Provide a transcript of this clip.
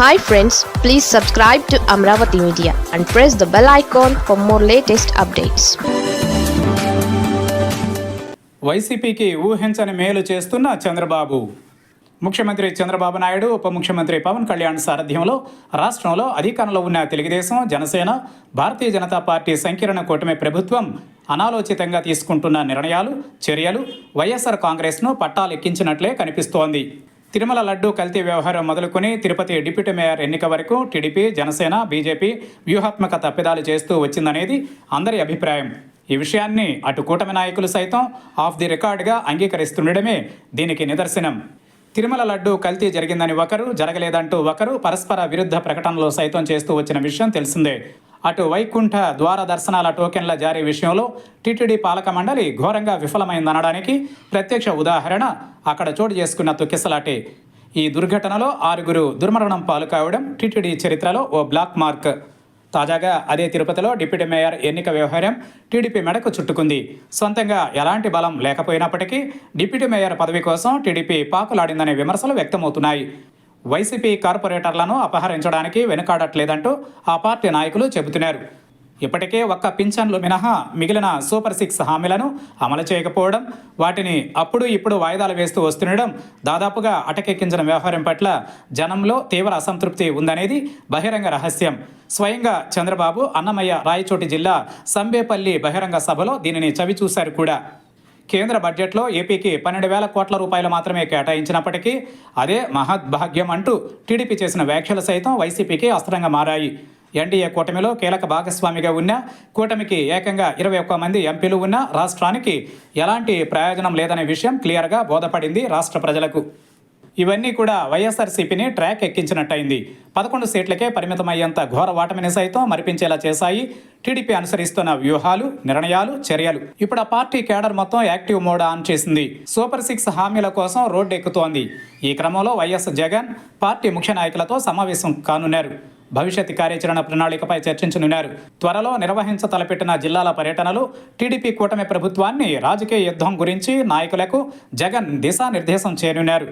Hi friends please subscribe to Amaravati media and press the bell icon for more latest updates వైసీపీకి ఊహించని మేలు చేస్తున్న చంద్రబాబు. ముఖ్యమంత్రి చంద్రబాబు నాయుడు ఉప ముఖ్యమంత్రి పవన్ కళ్యాణ్ సారథ్యంలో రాష్ట్రంలో అధికారంలో ఉన్న తెలుగుదేశం జనసేన భారతీయ జనతా పార్టీ సంకీర్ణ కూటమి ప్రభుత్వం అనాలోచితంగా తీసుకుంటున్న నిర్ణయాలు చర్యలు వైఎస్ఆర్ కాంగ్రెస్ను పట్టాలెక్కించినట్లే కనిపిస్తోంది. తిరుమల లడ్డు కల్తీ వ్యవహారం మొదలుకొని తిరుపతి డిప్యూటీ మేయర్ ఎన్నిక వరకు టీడీపీ జనసేన బీజేపీ వ్యూహాత్మక తప్పిదాలు చేస్తూ వచ్చిందనేది అందరి అభిప్రాయం. ఈ విషయాన్ని అటు కూటమి నాయకులు సైతం ఆఫ్ ది రికార్డుగా అంగీకరిస్తుండడమే దీనికి నిదర్శనం. తిరుమల లడ్డు కల్తీ జరిగిందని ఒకరు జరగలేదంటూ ఒకరు పరస్పర విరుద్ధ ప్రకటనలు సైతం చేస్తూ వచ్చిన విషయం తెలిసిందే. అటు వైకుంఠ ద్వార దర్శనాల టోకెన్ల జారీ విషయంలో టీటీడీ పాలక మండలి ఘోరంగా విఫలమైందనడానికి ప్రత్యక్ష ఉదాహరణ అక్కడ చోటు చేసుకున్న తొక్కిసలాటే. ఈ దుర్ఘటనలో ఆరుగురు దుర్మరణం పాలు కావడం టీటీడీ చరిత్రలో ఓ బ్లాక్ మార్క్. తాజాగా అదే తిరుపతిలో డిప్యూటీ మేయర్ ఎన్నిక వ్యవహారం టీడీపీ మెడకు చుట్టుకుంది. సొంతంగా ఎలాంటి బలం లేకపోయినప్పటికీ డిప్యూటీ మేయర్ పదవి కోసం టీడీపీ పాకులాడిందనే విమర్శలు వ్యక్తమవుతున్నాయి. వైసీపీ కార్పొరేటర్లను అపహరించడానికి వెనుకాడట్లేదంటూ ఆ పార్టీ నాయకులు చెబుతున్నారు. ఇప్పటికే ఒక్క పింఛన్లు మినహా మిగిలిన సూపర్ సిక్స్ హామీలను అమలు చేయకపోవడం వాటిని అప్పుడు ఇప్పుడు వాయిదాలు వేస్తూ వస్తుండడం దాదాపుగా అటకెక్కించిన వ్యవహారం పట్ల జనంలో తీవ్ర అసంతృప్తి ఉందనేది బహిరంగ రహస్యం. స్వయంగా చంద్రబాబు అన్నమయ్య రాయచోటి జిల్లా సంబేపల్లి బహిరంగ సభలో దీనిని చవిచూశారు కూడా. కేంద్ర బడ్జెట్లో ఏపీకి పన్నెండు వేల కోట్ల రూపాయలు మాత్రమే కేటాయించినప్పటికీ అదే మహద్భాగ్యం అంటూ టీడీపీ చేసిన వ్యాఖ్యలు సైతం వైసీపీకి అస్త్రంగా మారాయి. ఎన్డీఏ కూటమిలో కీలక భాగస్వామిగా ఉన్న కూటమికి ఏకంగా ఇరవై ఒక్క మంది ఎంపీలు ఉన్న రాష్ట్రానికి ఎలాంటి ప్రయోజనం లేదనే విషయం క్లియర్గా బోధపడింది రాష్ట్ర ప్రజలకు. ఇవన్నీ కూడా వైఎస్ఆర్సీపీని ట్రాక్ ఎక్కించినట్టయింది. పదకొండు సీట్లకే పరిమితమయ్యేంత ఘోర వాటమిని సైతం మరిపించేలా చేశాయి. టీడీపీ అనుసరిస్తున్న వ్యూహాలు నిర్ణయాలు చర్యలు. ఇప్పుడు ఆ పార్టీ కేడర్ మొత్తం యాక్టివ్ మోడ్ ఆన్ చేసింది. సూపర్ సిక్స్ హామీల కోసం రోడ్డు ఎక్కుతోంది. ఈ క్రమంలో వైఎస్ జగన్ పార్టీ ముఖ్య నాయకులతో సమావేశం కానున్నారు. భవిష్యత్ కార్యాచరణ ప్రణాళికపై చర్చించనున్నారు. త్వరలో నిర్వహించ తలపెట్టిన జిల్లాల పర్యటనలు టీడీపీ కూటమి ప్రభుత్వాన్ని రాజకీయ యుద్ధం గురించి నాయకులకు జగన్ దిశానిర్దేశం చేయనున్నారు.